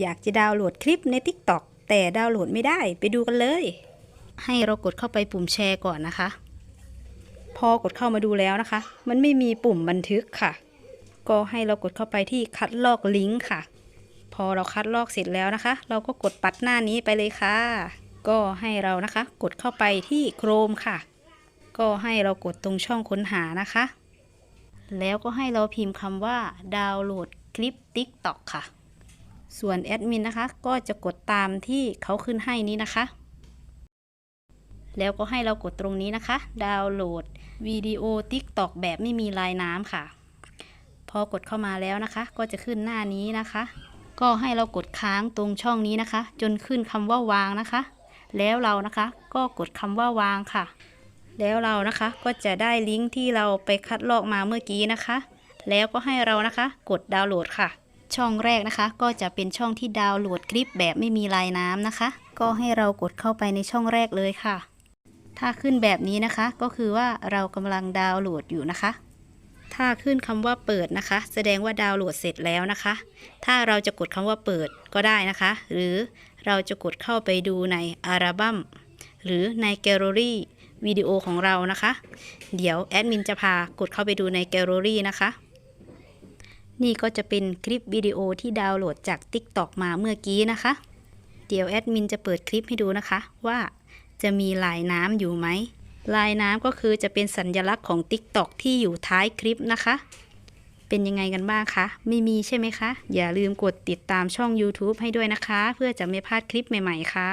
อยากจะดาวน์โหลดคลิปใน TikTok แต่ดาวน์โหลดไม่ได้ไปดูกันเลย ให้เรากดเข้าไปปุ่มแชร์ก่อนนะคะ พอกดเข้ามาดูแล้วนะคะ มันไม่มีปุ่มบันทึกค่ะ ก็ให้เรากดเข้าไปที่คัดลอกลิงก์ค่ะ พอเราคัดลอกเสร็จแล้วนะคะ เราก็กดปัดหน้านี้ไปเลยค่ะ ก็ให้เรานะคะ กดเข้าไปที่ Chrome ค่ะ ก็ให้เรากดตรงช่องค้นหานะคะ แล้วก็ให้เราพิมพ์คำว่าดาวน์โหลดคลิป TikTok ค่ะ ส่วนแอดมินนะคะ ก็จะกดตามที่เขาขึ้นให้นี้นะคะ แล้วก็ให้เรากดตรงนี้นะคะ ดาวน์โหลดวิดีโอ TikTok แบบไม่มีลายน้ำค่ะ พอกดเข้ามาแล้วนะคะ ก็จะขึ้นหน้านี้นะคะ ก็ให้เรากดค้างตรงช่องนี้นะคะ จนขึ้นคำว่าวางนะคะ แล้วเรานะคะก็กดคำว่าวางค่ะ แล้วเรานะคะก็จะได้ลิงก์ที่เราไปคัดลอกมาเมื่อกี้นะคะ แล้วก็ให้เรานะคะ กดดาวน์โหลดค่ะ ช่องแรกนะคะ ก็จะเป็นช่องที่ดาวน์โหลดคลิปแบบไม่มีลายน้ำนะคะ ก็ให้เรากดเข้าไปในช่องแรกเลยค่ะ ถ้าขึ้นแบบนี้นะคะ ก็คือว่าเรากำลังดาวน์โหลดอยู่นะคะ ถ้าขึ้นคำว่าเปิดนะคะ แสดงว่าดาวน์โหลดเสร็จแล้วนะคะ ถ้าเราจะกดคำว่าเปิดก็ได้นะคะ หรือเราจะกดเข้าไปดูในอัลบั้มหรือในแกลเลอรี่วิดีโอของเรานะคะ เดี๋ยวแอดมินจะพากดเข้าไปดูในแกลเลอรี่นะคะ นี่ก็จะเป็นคลิปวิดีโอที่ดาวน์โหลดจาก TikTok มาเมื่อกี้นะคะ เดี๋ยวแอดมินจะเปิดคลิปให้ดูนะคะว่าจะมีลายน้ำอยู่ไหม ลายน้ำก็คือจะเป็นสัญลักษณ์ของ TikTok ที่อยู่ท้ายคลิปนะคะ เป็นยังไงกันบ้างคะ ไม่มีใช่ไหมคะ อย่าลืมกดติดตามช่อง YouTube ให้ด้วยนะคะ เพื่อจะไม่พลาดคลิปใหม่ ๆ ค่ะ